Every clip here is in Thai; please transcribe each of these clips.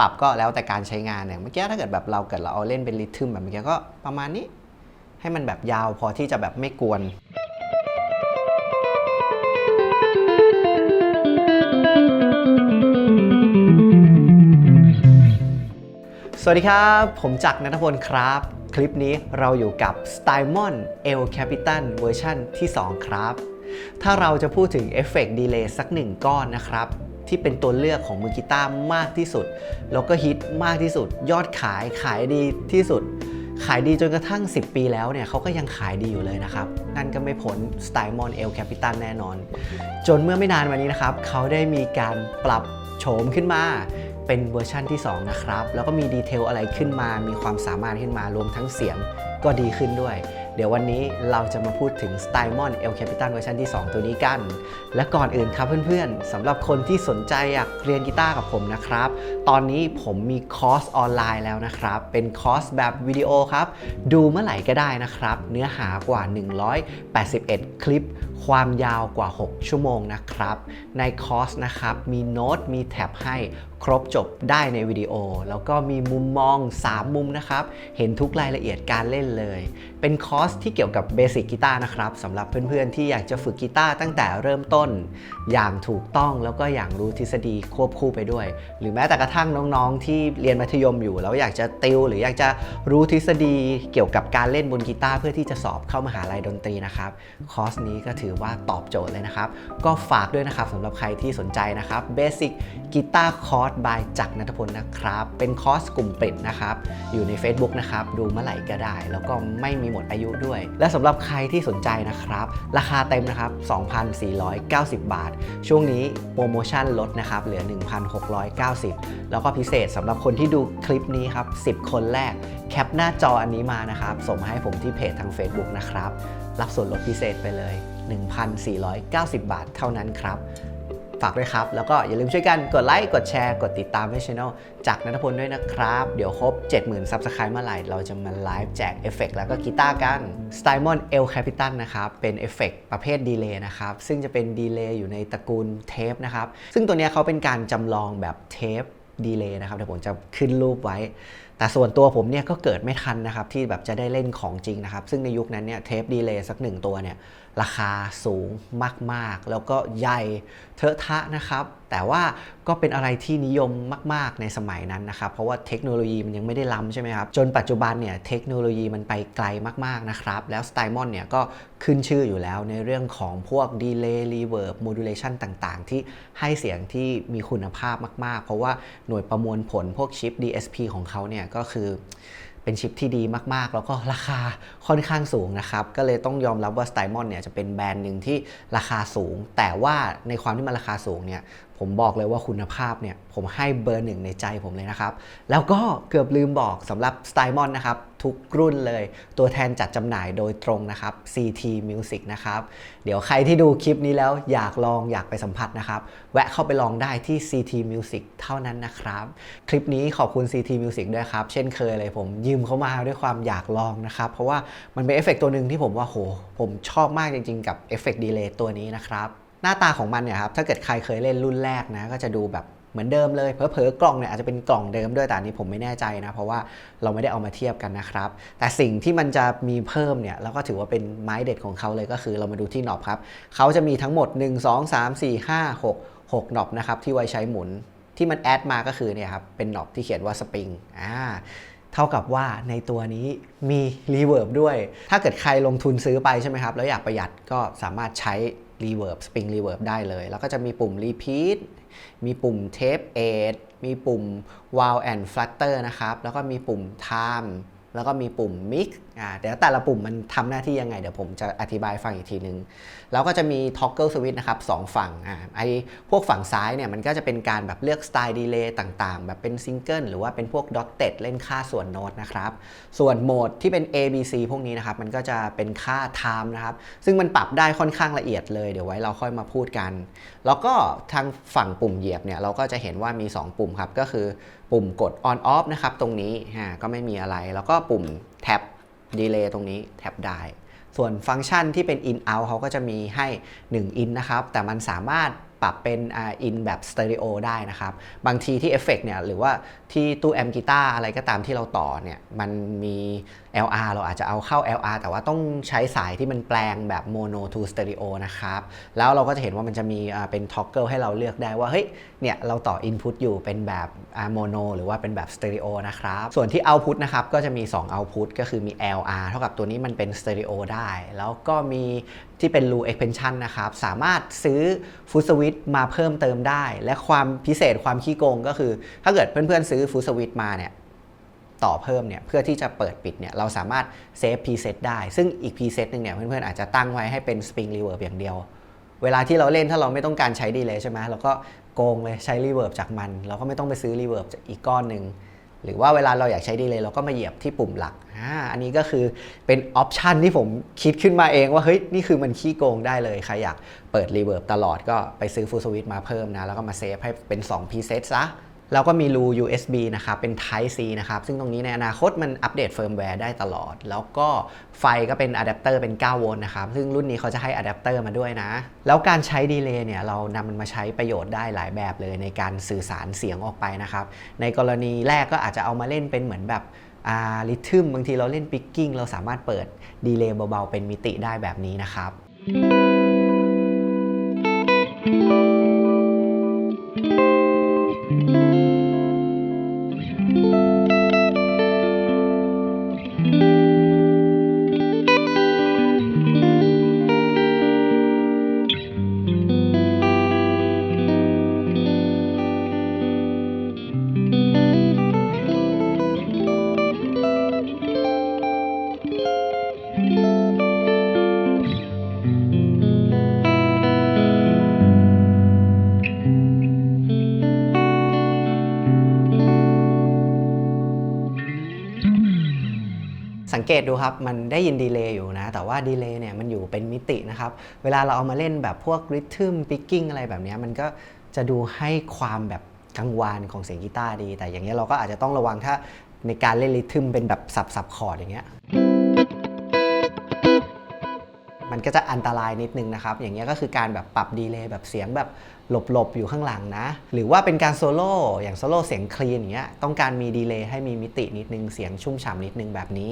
ปรับก็แล้วแต่การใช้งานเนี่ยเมื่อกี้ถ้าเกิดแบบเราเกิดเราเอาเล่นเป็นริทึมแบบเมื่อกี้ก็ประมาณนี้ ให้มันแบบยาวพอที่จะแบบไม่กวนสวัสดีครับ ผมจักรนัทพลครับ คลิปนี้เราอยู่กับ s t y m o n L Capitan เวอร์ชันที่ 2 ครับ ถ้าเราจะพูดถึงเอฟเฟกต์ดีเลย์สักหนึ่งก้อนนะครับ ที่เป็นตัวเลือกของมือกีตาร์มากที่สุด แล้วก็ฮิตมากที่สุด ยอดขายขายดีที่สุด ขายดีจนกระทั่ง 10 ปีแล้วเนี่ยเขาก็ยังขายดีอยู่เลยนะครับ นั่นก็ไม่พ้น s t y m o n El Capitan แน่นอน จนเมื่อไม่นานมานี้นะครับเขาได้มีการปรับโฉมขึ้นมาเป็นเวอร์ชั่นที่ 2 นะครับ แล้วก็มีดีเทลอะไรขึ้นมา มีความสามารถขึ้นมา รวมทั้งเสียงก็ดีขึ้นด้วย เดี๋ยววันนี้เราจะมาพูดถึง s t y m o n L Capitan เวอร์ชันที่ 2 ตัวนี้กัน และก่อนอื่นครับเพื่อนๆสำหรับคนที่สนใจอยากเรียนกีตาร์กับผมนะครับ ตอนนี้ผมมีคอร์สออนไลน์แล้วนะครับ เป็นคอร์สแบบวิดีโอครับ ดูเมื่อไหร่ก็ได้นะครับ เนื้อหากว่า 181 คลิป ความยาวกว่า 6 ชั่วโมงนะครับ ในคอร์สนะครับ มีโน้ตมีแท็บให้ครบจบได้ในวิดีโอ แล้วก็มีมุมมอง 3 มุมนะครับ เห็นทุกรายละเอียดการเล่นเลย เป็นคอร์สที่เกี่ยวกับเบสิกกีตาร์นะครับสำหรับเพื่อนๆ ที่อยากจะฝึกกีตาร์ตั้งแต่เริ่มต้น อย่างถูกต้องแล้วก็อย่างรู้ทฤษฎีควบคู่ไปด้วย หรือแม้แต่กระทั่งน้องๆ ที่เรียนมัธยมอยู่ แล้วอยากจะติวหรืออยากจะรู้ทฤษฎีเกี่ยวกับการเล่นบนกีตาร์เพื่อที่จะสอบเข้ามหาลัยดนตรีนะครับคอร์สนี้ก็ถือว่าตอบโจทย์เลยนะครับก็ฝากด้วยนะครับสำหรับใครที่สนใจนะครับเบสิกกีต้าร์คอส Basic Guitar Course by จักรนัทพลนะครับ เป็นคอร์สกลุ่มปิดนะครับ อยู่ใน Facebook นะครับ ดูเมื่อไหร่ก็ได้ แล้วก็ไม่มีหมดอายุด้วย และสำหรับใครที่สนใจนะครับ ราคาเต็มนะครับ 2,490 บาท ช่วงนี้โปรโมชั่นลดนะครับ เหลือ 1,690 แล้วก็พิเศษสำหรับคนที่ดูคลิปนี้ครับ 10 คนแรก แคปหน้าจออันนี้มานะครับ ส่งมาให้ผมที่เพจทาง Facebook นะครับ รับส่วนลดพิเศษไปเลย 1,490 บาทเท่านั้นครับ ฝากด้วยครับ แล้วก็อย่าลืมช่วยกันกดไลค์กดแชร์ กดติดตามให้ช่องจากนัทพลด้วยนะครับ เดี๋ยวครบ 70,000ซับสไครต์เมื่อไหร่เราจะมาไลฟ์แจกเอฟเฟกต์แล้วก็กีตาร์กัน s t y m o n L Capitan นะครับเป็นเอฟเฟกต์ประเภทดีเลย์นะครับซึ่งจะเป็นดีเลย์อยู่ในตระกูลเทปนะครับซึ่งตัวนี้เขาเป็นการจำลองแบบเทปดีเลย์นะครับเดี๋ยวผมจะขึ้นรูปไว้ แต่ส่วนตัวผมเนี่ยก็เกิดไม่ทันนะครับที่แบบจะได้เล่นของจริงนะครับซึ่งในยุคนั้นเนี่ยเทปดีเลย์สักหนึ่งตัวเนี่ย ราคาสูงมากๆ แล้วก็ใหญ่เทอะทะนะครับ แต่ว่าก็เป็นอะไรที่นิยมมาก ๆ ในสมัยนั้นนะครับ เพราะว่าเทคโนโลยีมันยังไม่ได้ล้ำใช่ไหมครับ จนปัจจุบันเนี่ยเทคโนโลยีมันไปไกลมาก ๆ นะครับ แล้ว s t y m o n เนี่ยก็ขึ้นชื่ออยู่แล้วในเรื่องของพวก Delay Reverb Modulation ต่างๆ ที่ให้เสียงที่มีคุณภาพมาก ๆ เพราะว่าหน่วยประมวลผลพวกชิป DSP ของเขาเนี่ยก็คือ เป็นชิปที่ดีมากๆ แล้วก็ราคาค่อนข้างสูงนะครับ ก็เลยต้องยอมรับว่า s t y m o n เนี่ยจะเป็นแบรนด์หนึ่งที่ราคาสูง แต่ว่าในความที่มันราคาสูงเนี่ย ผมบอกเลยว่าคุณภาพเนี่ยผมให้เบอร์หนึ่งในใจผมเลยนะครับ แล้วก็เกือบลืมบอกสำหรับ s t y m o n นะครับ ทุกรุ่นเลย ตัวแทนจัดจำหน่ายโดยตรงนะครับ CT Music นะครับ เดี๋ยวใครที่ดูคลิปนี้แล้วอยากลองอยากไปสัมผัสนะครับ แวะเข้าไปลองได้ที่ CT Music เท่านั้นนะครับ คลิปนี้ขอบคุณ CT Music ด้วยครับ เช่นเคยเลยผมยืมเขามาด้วยความอยากลองนะครับ เพราะว่ามันเป็นเอฟเฟกต์ตัวหนึ่งที่ผมว่าโหผมชอบมากจริง ๆ กับเอฟเฟกต์ดีเลย์ตัวนี้นะครับ น้าตาของมันเนี่ยครับถ้าเกิดใครเคยเล่นรุ่นแรกนะก็จะดูแบบเหมือนเดิมเลยเผลอๆกล่องเนี่ยอาจจะเป็นกล่องเดิมด้วยแต่นี้ผมไม่แน่ใจนะ เพราะว่าเราไม่ได้เอามาเทียบกันนะครับ แต่สิ่งที่มันจะมีเพิ่มเนี่ยแล้วก็ถือว่าเป็นไม้เด็ดของเขาเลยก็คือเรามาดูที่หนอบครับเขาจะมีทั้งหมด 1 2 3 4 5 6 6หนอบนะครับที่ไว้ใช้หมุนที่มันแอดมาก็คือเนี่ยครับเป็นหนอบที่เขียนว่าสปริงอ่าเท่ากับว่าในตัวนี้มีรีเวิร์บด้วย ถ้าเกิดใครลงทุนซื้อไปใช่ไหมครับ แล้วอยากประหยัดก็สามารถใช้ รีเวิร์บสปริงรีเวิร์บได้เลย แล้วก็จะมีปุ่มรีพีทมีปุ่มเทปเอทมีปุ่ม Wow and Flutter นะครับ แล้วก็มีปุ่ม Time แล้วก็มีปุ่ม Mix อ่าเดี๋ยวแต่ละปุ่มมันทำหน้าที่ยังไง เดี๋ยวผมจะอธิบายฟังอีกทีนึง แล้วก็จะมี Toggle Switch นะครับสองฝั่งอ่าไอพวกฝั่งซ้ายเนี่ยมันก็จะเป็นการแบบเลือกสไตล์ดีเลย์ต่างๆ แบบเป็นซิงเกิลหรือว่าเป็นพวก Dotted เล่นค่าส่วนโน้ตนะครับ ส่วนโหมดที่เป็น A B C พวกนี้นะครับมันก็จะเป็นค่า time นะครับ ซึ่งมันปรับได้ค่อนข้างละเอียดเลย เดี๋ยวไว้เราค่อยมาพูดกัน แล้วก็ทางฝั่งปุ่มเหยียบเนี่ยเราก็จะเห็นว่ามี 2 ปุ่มครับก็คือปุ่มกด on off นะครับตรงนี้ฮะก็ไม่มีอะไรแล้วก็ปุ่มแท็บ ดีเลย์ตรงนี้แท็บได้ ส่วนฟังก์ชันที่เป็น in out เขาก็จะมีให้ 1 in นะครับ แต่มันสามารถปรับเป็นอินแบบสเตอริโอได้นะครับ บางทีที่เอฟเฟกเนี่ยหรือว่าที่ตู้แอมป์กีตาร์อะไรก็ตามที่เราต่อเนี่ยมันมี LR เราอาจจะเอาเข้า LR แต่ว่าต้องใช้สายที่มันแปลงแบบโมโนทูสเตอริโอนะครับ แล้วเราก็จะเห็นว่ามันจะมีเป็นท็อกเกิลให้เราเลือกได้ว่า เฮ้ย เนี่ยเราต่ออินพุตอยู่เป็นแบบโมโนหรือว่าเป็นแบบสเตอริโอนะครับ ส่วนที่เอาพุตนะครับ ก็จะมี2เอาพุตก็คือมี LR เท่ากับตัวนี้มันเป็นสเตอริโอได้ แล้วก็มี ที่เป็น Loop Expansion นะครับ สามารถซื้อฟุตสวิตมาเพิ่มเติมได้ และความพิเศษความขี้โกงก็คือ ถ้าเกิดเพื่อนๆซื้อฟุตสวิตมาเนี่ยต่อเพิ่มเนี่ยเพื่อที่จะเปิดปิดเนี่ยเราสามารถเซฟพรีเซตได้ ซึ่งอีกพรีเซตหนึ่งเนี่ยเพื่อนๆอาจจะตั้งไว้ให้เป็นสปริงรีเวิร์บอย่างเดียว เวลาที่เราเล่นถ้าเราไม่ต้องการใช้ดีเลยใช่ไหมเราก็โกงเลยใช้รีเวิร์บจากมัน เราก็ไม่ต้องไปซื้อรีเวิร์บจากอีกก้อนหนึ่ง หรือว่าเวลาเราอยากใช้ดีเลยเราก็มาเหยียบที่ปุ่มหลักอ่าอันนี้ก็คือเป็นออปชันที่ผมคิดขึ้นมาเองว่าเฮ้ยนี่คือมันขี้โกงได้เลย ใครอยากเปิดรีเวิร์บตลอดก็ไปซื้อฟูลสวิตมาเพิ่มนะ แล้วก็มาเซฟให้เป็น2พรีเซตซะ แล้วก็มีรู USB นะครับเป็น Type C นะครับ ซึ่งตรงนี้ในอนาคตมันอัปเดตเฟิร์มแวร์ได้ตลอด แล้วก็ไฟก็เป็นอะแดปเตอร์เป็น 9 โวลต์นะครับ ซึ่งรุ่นนี้เขาจะให้อะแดปเตอร์มาด้วยนะ แล้วการใช้ดีเลย์เนี่ย เรานำมันมาใช้ประโยชน์ได้หลายแบบเลยในการสื่อสารเสียงออกไปนะครับ ในกรณีแรกก็อาจจะเอามาเล่นเป็นเหมือนแบบอ่าริทึมบางทีเราเล่นปิกกิ้งเราสามารถเปิดดีเลย์เบาๆเป็นมิติได้แบบนี้นะครับ เกตดูครับ มันได้ยินดีเลย์อยู่นะ แต่ว่าดีเลย์เนี่ยมันอยู่เป็นมิตินะครับ เวลาเราเอามาเล่นแบบพวกริทึมปิกกิ้งอะไรแบบนี้มันก็จะดูให้ความแบบกังวานของเสียงกีตาร์ดี แต่อย่างเงี้ยเราก็อาจจะต้องระวังถ้าในการเล่นริทึมเป็นแบบสับสับคอร์ดอย่างเงี้ยมันก็จะอันตรายนิดนึงนะครับ อย่างเงี้ยก็คือการแบบปรับดีเลย์แบบเสียงแบบหลบๆ อยู่ข้างหลังนะ หรือว่าเป็นการโซโล่อย่างโซโล่เสียงคลีนอย่างเงี้ยต้องการมีดีเลย์ให้มีมิตินิดนึงเสียงชุ่มฉ่ำนิดนึงแบบนี้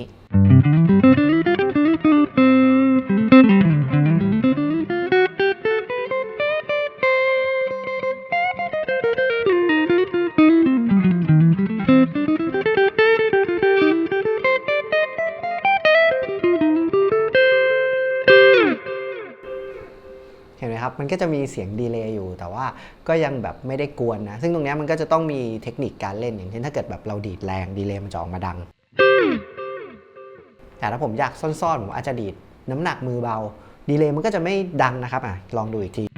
จะมีเสียงดีเลย์อยู่ แต่ว่าก็ยังแบบไม่ได้กวนนะ ซึ่งตรงนี้มันก็จะต้องมีเทคนิคการเล่นอย่างเช่นถ้าเกิดแบบเราดีดแรงดีเลย์มันจะออกมาดัง แต่ถ้าผมอยากซ่อนๆผมอาจจะดีดน้ำหนักมือเบาดีเลย์มันก็จะไม่ดังนะครับอะลองดูอีกที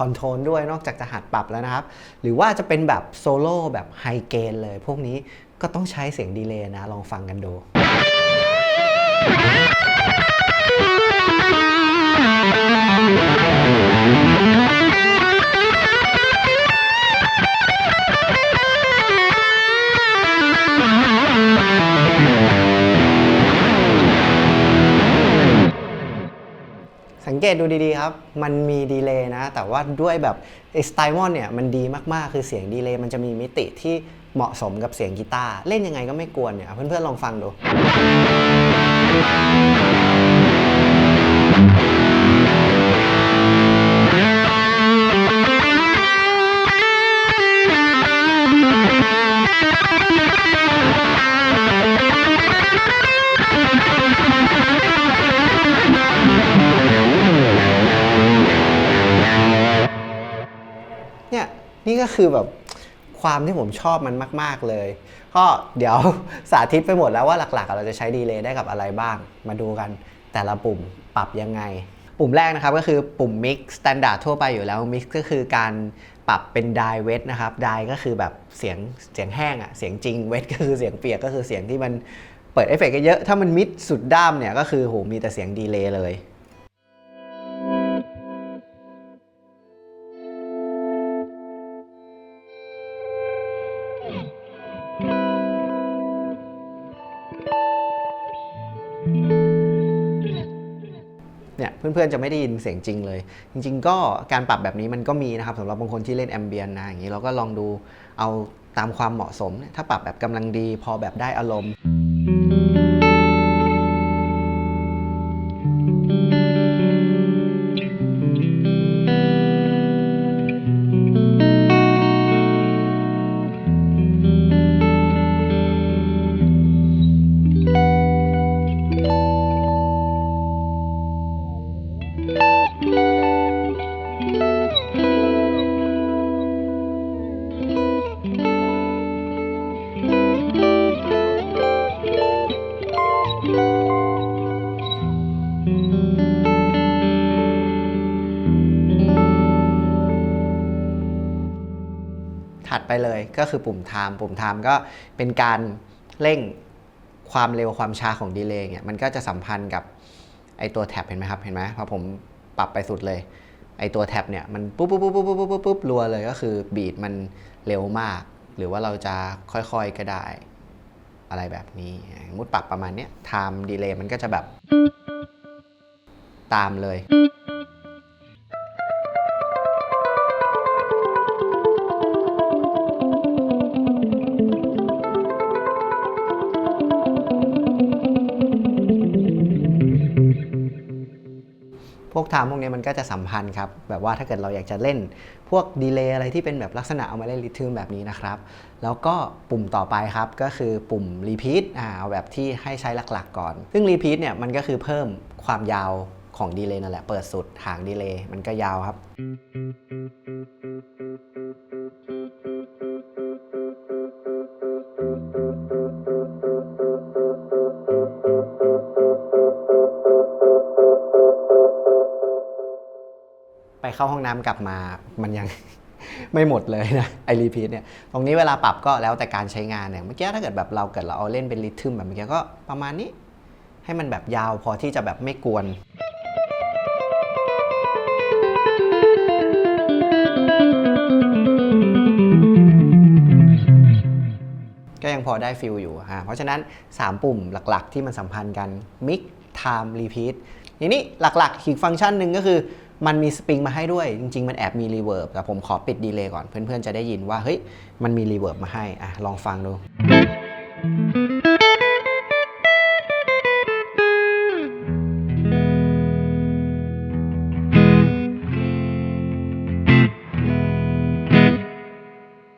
คอนโทรลด้วยนอกจากจะหัดปรับแล้วนะครับ หรือว่าจะเป็นแบบโซโล่แบบไฮเกนเลย พวกนี้ก็ต้องใช้เสียงดีเลย์นะ ลองฟังกันดู ตดูดีๆครับ มันมีดีเลย์นะ แต่ว่าด้วยแบบสไตล์มอนเนี่ยมันดีมากๆ คือเสียงดีเลย์มันจะมีมิติที่เหมาะสมกับเสียงกีตาร์ เล่นยังไงก็ไม่กวนเนี่ย เพื่อนๆลองฟังดู ก็คือแบบความที่ผมชอบมันมาก ๆ เลย ก็เดี๋ยวสาธิตไปหมดแล้วว่าหลักๆ เราจะใช้ดีเลย์ได้กับอะไรบ้าง มาดูกันแต่ละปุ่มปรับยังไง ปุ่มแรกนะครับก็คือปุ่ม Mix Standard ทั่วไปอยู่แล้ว Mix ก็คือการปรับเป็น Die Wet นะครับ Die ก็คือแบบเสียงเสียงแห้งอะเสียงจริง Wet ก็คือเสียงเปียกก็คือเสียงที่มันเปิดเอฟเฟกต์เยอะ ถ้ามันมิดสุดด้ามเนี่ยก็คือโหมีแต่เสียงดีเลย์เลย เพื่อนๆ จะไม่ได้ยินเสียงจริงเลย จริง ๆ ก็การปรับแบบนี้มันก็มีนะครับสำหรับบางคนที่เล่นแอมเบียนนะอย่างนี้เราก็ลองดูเอาตามความเหมาะสม ถ้าปรับแบบกำลังดีพอแบบได้อารมณ์ ก็คือปุ่ม time ปุ่ม time ก็เป็นการเร่งความเร็วความช้าของดีเลย์เนี่ยมันก็จะสัมพันธ์กับไอตัวแท็บเห็นไหมครับเห็นไหมพอผมปรับไปสุดเลย ไอตัวแท็บเนี่ยมันปุ๊บปุ๊บปุ๊บปุ๊บปุ๊บปุ๊บปุ๊บรัวเลยก็คือบีดมันเร็วมาก หรือว่าเราจะค่อยๆก็ได้ อะไรแบบนี้มมุดปรับประมาณเนี้ย time delay มันก็จะแบบตามเลย วกไทม์พวกนี้มันก็จะสัมพันธ์ครับแบบว่าถ้าเกิดเราอยากจะเล่นพวกดีเลย์อะไรที่เป็นแบบลักษณะเอามาเล่นริทึมแบบนี้นะครับ แล้วก็ปุ่มต่อไปครับก็คือปุ่มรีพีทอ่าเอาแบบที่ให้ใช้หลักๆ ก่อน ซึ่งรีพีทเนี่ยมันก็คือเพิ่มความยาวของดีเลย์นั่นแหละเปิดสุดหางดีเลย์มันก็ยาวครับ เข้าห้องน้ำกลับมามันยัง ไม่หมดเลยนะไอรีพีทเนี่ยตรงนี้เวลาปรับก็แล้วแต่การใช้งานเนี่ยเมื่อกี้ถ้าเกิดแบบเราเกิดเราเอาเล่นเป็นริทึมแบบเมื่อกี้ก็ประมาณนี้ ให้มันแบบยาวพอที่จะแบบไม่กวนก็ยังพอได้ฟิลอยู่ฮะเพราะฉะนั้น 3 ปุ่มหลักๆ ที่มันสัมพันธ์กัน Mix Time Repeat ทีนี้หลักๆอีกฟังก์ชันหนึ่งก็คือ มันมีสปริงมาให้ด้วย จริง ๆ มันแอบมีรีเวิร์บแต่ผมขอปิดดีเลย์ก่อนเพื่อนๆจะได้ยินว่าเฮ้ยมันมีรีเวิร์บมาให้อะลองฟังดู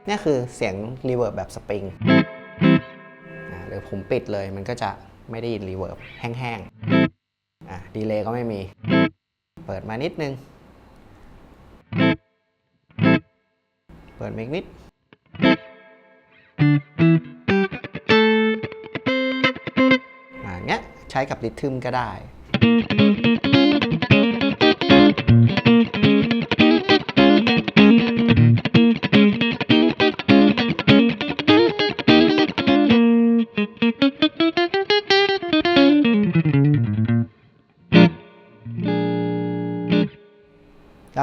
นี่คือเสียงรีเวิร์บแบบสปริงอ่าหรือผมปิดเลยมันก็จะไม่ได้ยินรีเวิร์บแห้งๆอะดีเลย์ก็ไม่มี เปิดมานิดนึง เปิดมีกนิด อย่างเงี้ยใช้กับริทึมก็ได้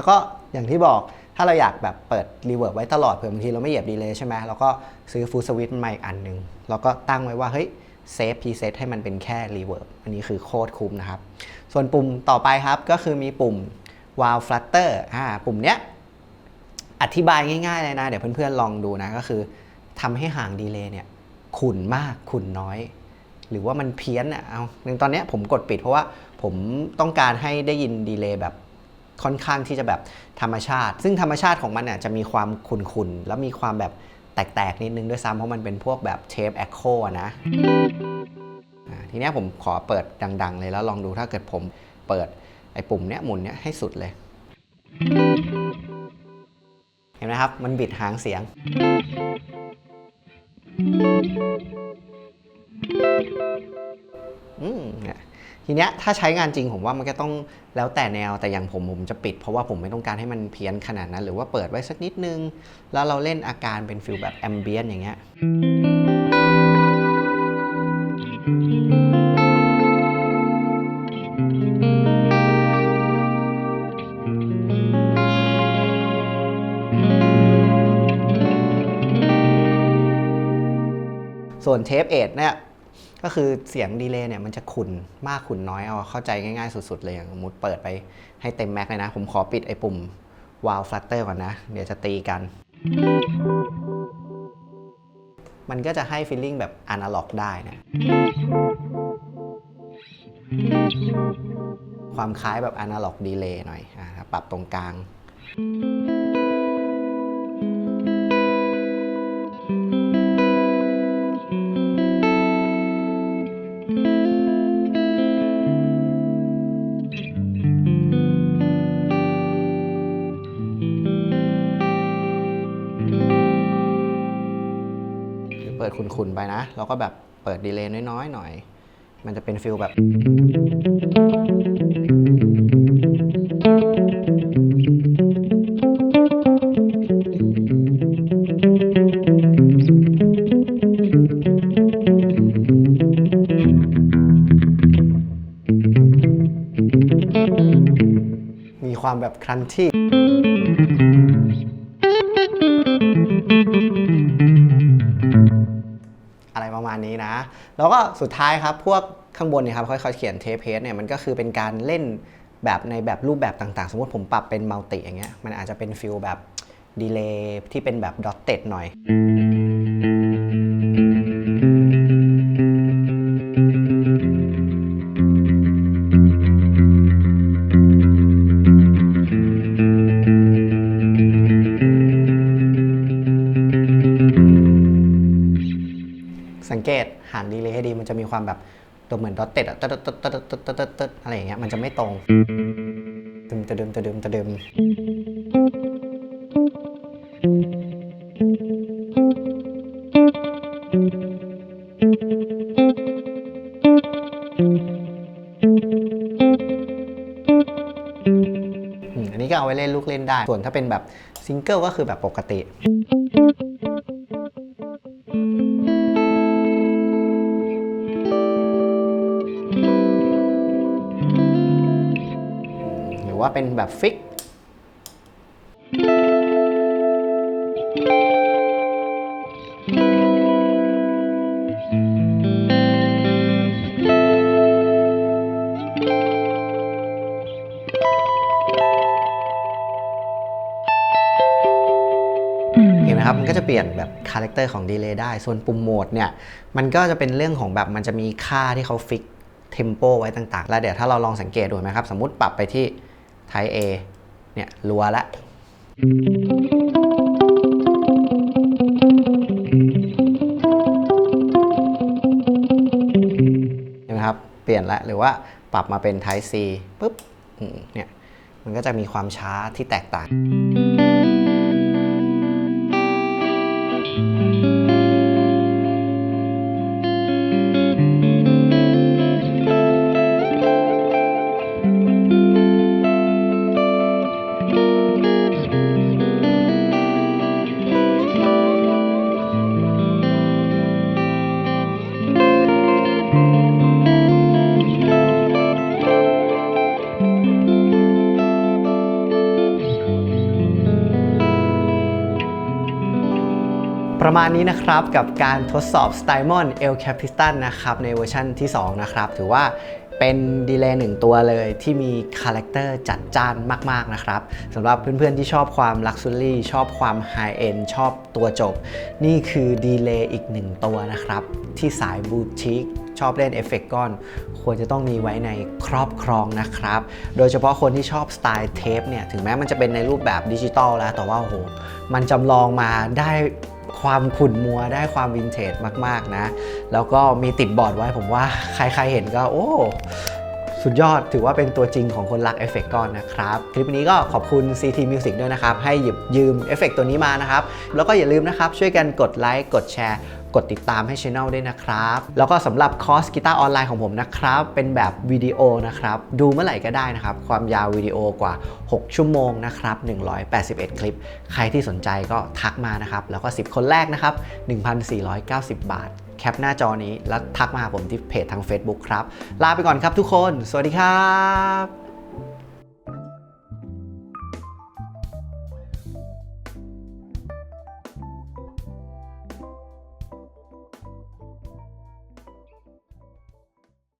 ก็อย่างที่บอกถ้าเราอยากแบบเปิดรีเวิร์บไว้ตลอดเผื่อบางทีเราไม่เหยียบดีเลยใช่ไหมเราก็ซื้อฟู l สวิตมาอีกอันหนึ่งแล้วก็ตั้งไว้ว่าเฮ้ยเซฟพรีเซตให้มันเป็นแค่รีเวิร์บอันนี้คือโคตรคุ้มนะครับ ส่วนปุ่มต่อไปครับก็คือมีปุ่ม wow flutter อ่าปุ่มเนี้ยอธิบายง่ายๆเลยนะ เดี๋ยวเพื่อนๆลองดูนะก็คือทำให้ห่างดีเลย์เนี่ยขุ่นมากขุ่นน้อย หรือว่ามันเพี้ยนอะเอาอย่ตอนนี้ผมกดปิดเพราะว่าผมต้องการให้ได้ยินดีเลย์แบบ ค่อนข้างที่จะแบบธรรมชาติ ซึ่งธรรมชาติของมันเนี่ยจะมีความขุ่นๆ แล้วมีความแบบแตกๆ นิดนึงด้วยซ้ำเพราะมันเป็นพวกแบบเทปแอคโคนะทีนี้ผมขอเปิดดัง ๆ เลยแล้วลองดูถ้าเกิดผมเปิดไอ้ปุ่มเนี้ยหมุนเนี้ยให้สุดเลย เห็นไหมครับ มันบิดหางเสียง อืมเนี่ย ทีเนี้ยถ้าใช้งานจริงผมว่ามันก็ต้องแล้วแต่แนวแต่อย่างผมผมจะปิด เพราะว่าผมไม่ต้องการให้มันเพี้ยนขนาดนั้น หรือว่าเปิดไว้สักนิดนึง แล้วเราเล่นอาการเป็นฟิลแบบแอมเบียนอย่างเงี้ยส่วนเทปเอ็ดเนี่ย ก็คือเสียงดีเลย์เนี่ยมันจะขุนมากขุนน้อยเอาเข้าใจง่ายๆสุดๆเลยอย่างสมมติเปิดไปให้เต็มแม็กเลยนะ ผมขอปิดไอ้ปุ่มวาลฟลัตเตอร์ก่อนนะ เดี๋ยวจะตีกัน มันก็จะให้ฟีลลิ่งแบบอนาล็อกได้นะความคล้ายแบบอนาล็อกดีเลย์หน่อยอ่าปรับตรงกลาง ดคุณๆไปนะแล้วก็แบบเปิดดีเลย์น้อยๆหน่อย มันจะเป็นฟิลแบบ มีความแบบครันที่ มาณนี้นะ แล้วก็สุดท้ายครับพวกข้างบนเนี่ยครับค่อยๆเขียนเทปเพสเนี่ยมันก็คือเป็นการเล่นแบบในแบบรูปแบบต่างๆ สมมติผมปรับเป็นมัลติอย่างเงี้ยมันอาจจะเป็นฟิลแบบดีเลย์ที่เป็นแบบดอทเต็ดหน่อย เต็ดอะตดตดตดตดตดตึ๊ดตึ๊ดอะไรอย่างเงี้ยมันจะไม่ตรงตึมตะดึมตะดึมตะดึมอันนี้ก็เอาไว้เล่นลูกเล่นได้ ส่วนถ้าเป็นแบบซิงเกิลก็คือแบบปกติ ว่าเป็นแบบฟิกเห็นไหมครับมันก็จะเปลี่ยนแบบคาแรคเตอร์ของดีเลย์ได้ ส่วนปุ่มโหมดเนี่ย มันก็จะเป็นเรื่องของแบบมันจะมีค่าที่เขาฟิกเทมโปไว้ต่างๆ แล้วเดี๋ยวถ้าเราลองสังเกตดูไหมครับ สมมติปรับไปที่ ไทเอเนี่ยรัวละเห็นไหมครับ เปลี่ยนละหรือว่าปรับมาเป็นไท p e C ปุ๊บเนี่ยมันก็จะมีความช้าที่แตกต่าง นี้นะครับกับการทดสอบ Stymon L Capitan นะครับในเวอร์ชันที่ 2 นะครับ ถือว่าเป็นดีเลย์หนึ่งตัวเลยที่มีคาแรคเตอร์จัดจ้านมาก ๆ นะครับสำหรับเพื่อน ๆ ที่ชอบความลักซ์ u รี่ชอบความไฮเอนชอบตัวจบ นี่คือดีเลย์อีกหนึ่งตัวนะครับ ที่สายบูติกชอบเล่นเอฟเฟกต์ก้อน ควรจะต้องมีไว้ในครอบครองนะครับ โดยเฉพาะคนที่ชอบสไตล์เทปเนี่ย ถึงแม้มันจะเป็นในรูปแบบดิจิตอลแล้ว แต่ว่าโห มันจำลองมาได้ ความขุ่นมัวได้ความวินเทจมาก ๆ นะ แล้วก็มีติดบอร์ดไว้ผมว่าใคร ๆ เห็นก็โอ้ สุดยอดถือว่าเป็นตัวจริงของคนรักเอฟเฟกต์ก้อนนะครับ คลิปนี้ก็ขอบคุณ CT Music ด้วยนะครับ ให้หยิบยืมเอฟเฟกต์ตัวนี้มานะครับ แล้วก็อย่าลืมนะครับช่วยกันกดไลค์กดแชร์กดติดตามให้ช anel ด้วยนะครับ แล้วก็สำหรับคอร์สกีตาร์ออนไลน์ของผมนะครับ เป็นแบบวิดีโอนะครับ ดูเมื่อไหร่ก็ได้นะครับ ความยาววิดีโอกว่า 6 ชั่วโมงนะครับ 181 คลิป ใครที่สนใจก็ทักมานะครับ แล้วก็ 10 คนแรกนะครับ 1,490 บาท แคปหน้าจอนี้ แล้วทักมาหาผมที่เพจทาง Facebook ครับ ลาไปก่อนครับทุกคน สวัสดีครับ